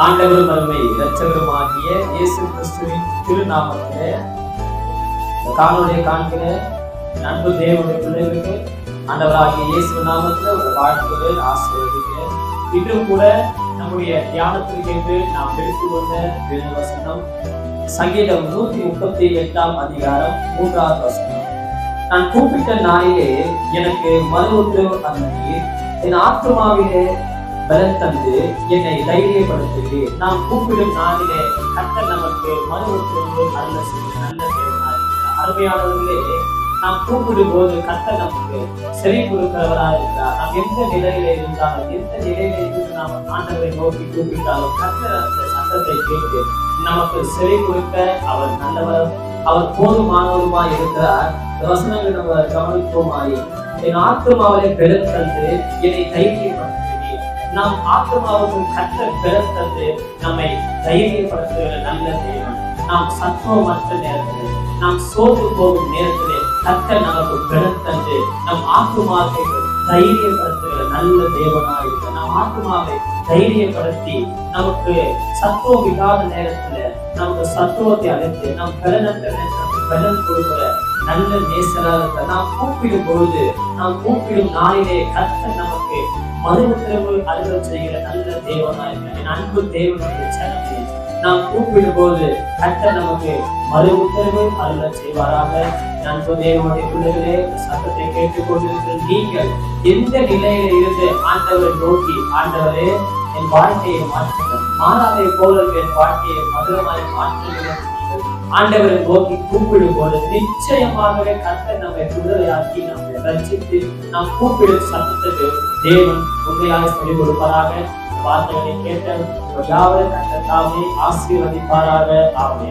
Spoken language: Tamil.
ஆண்டவரும் அருமை இரட்சகருமாகிய இயேசு கிறிஸ்துவின் திருநாமத்திலே இந்த காணொலியை காண்கிற நண்பு தேவனுடைய பிள்ளைகளுக்கு ஆண்டவராகிய இயேசு நாமத்தில் ஒரு வாழ்த்துக்களை ஆசீர்வதிக்கிறேன். இன்றும் கூட நம்முடைய தியானத்திற்கென்று நாம் எடுத்துக்கொண்ட வசனம் சங்கீதம் நூத்தி முப்பத்தி எட்டாம் அதிகாரம் மூன்றாவது வசனம். நான் கூப்பிட்ட நாளிலே எனக்கு மறு உத்தரவு தந்தீர். என் ஆத்மாவிலே பலன் தந்து என்னை தைரியப்படுத்துது நாம் கூப்பிடும் நாளிலே கர்த்தர் நமக்கு மறு உத்தரவு அல்ல நல்ல அருமையானவர்களே நாம் கூப்பிடும் போது கர்த்தர் நமக்கு செவி கொடுக்கிறவராக இருக்கிறார். நாம் எந்த நிலையில இருந்தாலும் எந்த நிலையில இருந்து நாம் ஆண்டவரை நோக்கி கூப்பிட்டாலும் கர்த்தர் அந்த சத்தத்தை கேட்டு நமக்கு செவி கொடுக்க அவர் நல்லவர் அவர் போதுமானவருமாய் இருக்கிறார். வசனங்கள் நம்ம கவனிப்போமாய். என் ஆத்மாவிலே பெருத்தந்து என்னை தைரியப்படுத்த நாம் ஆத்மாவுக்கு கற்ற பிறத்தது தந்து நம்மை தைரியப்படுத்துகிற நல்ல தெய்வம் நாம் சத்துவமற்ற நேரத்தில் நாம் சோர்ந்து போகும் நேரத்திலே கத்த நமக்கு பிறத்தது தந்து நம் ஆத்மாவை தைரியப்படுத்துகிற நல்ல தேவனாக இருக்க நம் ஆத்மாவை தைரியப்படுத்தி நமக்கு சத்துவம் இல்லாத நேரத்துல நமக்கு சத்துவத்தை அழைத்து நம் பலனற்ற நேரத்தில் பலன் கொடுக்கிற நல்ல நேசராக நாம் கூப்பிடும் பொழுது நாம் கூப்பிடும் நாளிலே கத்த நமக்கு மறு உத்தரவு அலுவல் செய்கிற நல்ல தேவனா இருக்கிற அன்பு தேவனுடைய சனமே நாம் கூப்பிடும் போது கத்த நமக்கு மறு உத்தரவு அலுவல் செய்வாராக நண்பு தேவனுடைய பிள்ளைகளே இந்த சத்தத்தை கேட்டுக்கொண்டிருக்கிற நீங்கள் எந்த நிலையில இருந்து ஆண்டவரை நோக்கி ஆண்டவரே என் வாழ்க்கையை மாற்றுங்கள். மாதாவை போலவே என் வாழ்க்கையை மதுரமாய் மாற்றுங்கள். ஆண்டவரை நோக்கி கூப்பிடும் போது நிச்சயமாகவே கர்த்தர் நம்மை விடுதலையாக்கி நம்மை ரட்சித்து நாம் கூப்பிடும் சத்தத்துக்கு தேவன் உண்மையாக சொல்லிக் கொடுப்பாராக. வார்த்தைகளை கேட்ட யாவரும் கர்த்தர் தாமே ஆசீர்வதிப்பாராக. ஆமே